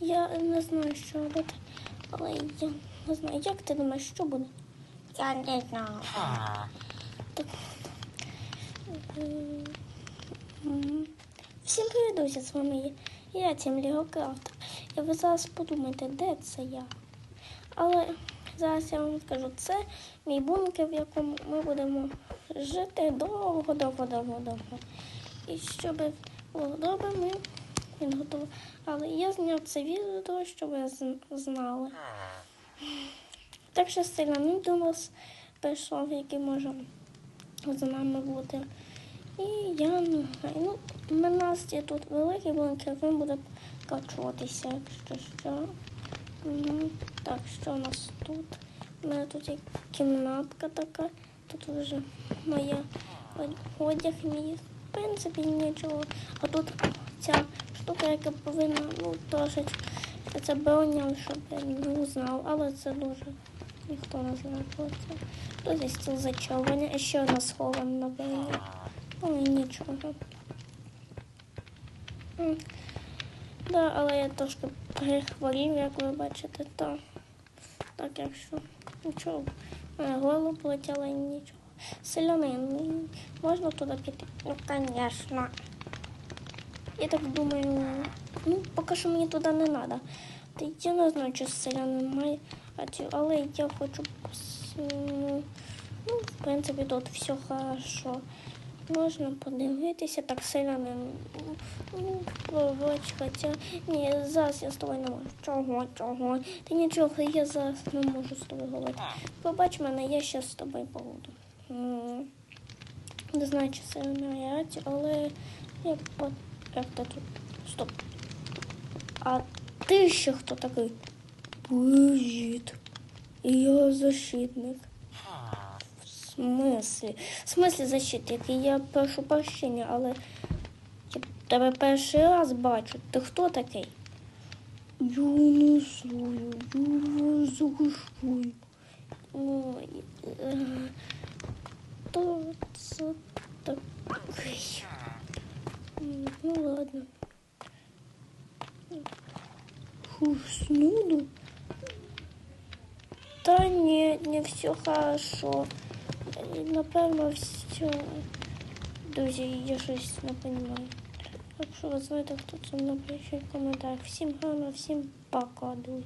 Я не знаю, що робити, але я не знаю, як ти думаєш, що буде? Я не знаю. Так. Всім привіт, друзі, з вами є я, Тім Лігокрафт. І ви зараз подумаєте, де це я? Але зараз я вам скажу, це мій бункер, в якому ми будемо жити довго, довго, довго, довго. І щоб було добре, ми він готовий. Але я зняв це відео, щоб ви знали. Так що селянин до нас прийшов, який може з нами бути. І я не. Ну, у нас тут великий бункер, він буде качуватися, якщо що. Мгм. Так, що у нас тут? У мене тут є кімнатка така. Тут вже моя одяг мій. В принципі, нічого. А тут ця штука, яка повинна, ну, трошечки. Це броня, щоб я не знав, але це дуже ніхто не знає про це. Тут є стіл зачарування, а ще одна схована на броні. Але нічого. М. Да, але я трошки перехворів, як ви бачите, то так, якщо нічого. Горло полетіло і нічого. Селянин, можна туди піти? Ну, конечно. Я так думаю, ну, поки що мені туди не треба. Я не знаю, чи селянин має, а ці- але я хочу. Ну, ну, в принципі, тут все хорошо. Можна подивитися, так селянин. Ну, пробач, хоча ні, зараз я з тобою не можу. Чого, чого? Та нічого, я зараз не можу з тобою говорити. Пробач мене, я ще з тобою побуду. Не знаю, чи це на раді, але я по... як то тут. Стоп. А ти ще хто такий? Привіт. Я защитник. В смислі? В смислі защитник? Я прошу прощення, але я тебе перший раз бачу. Ти хто такий? Я не знаю, я захищаю. Ну, е, то це такий. М, Ну ладно. Фу, снуду? Та ні, не все хорошо. Напевно, все. Друзі, я щось не розумію. Якщо ви знаєте, хто це напишіть в коментарях. Всім гарно, всім пока, друзі.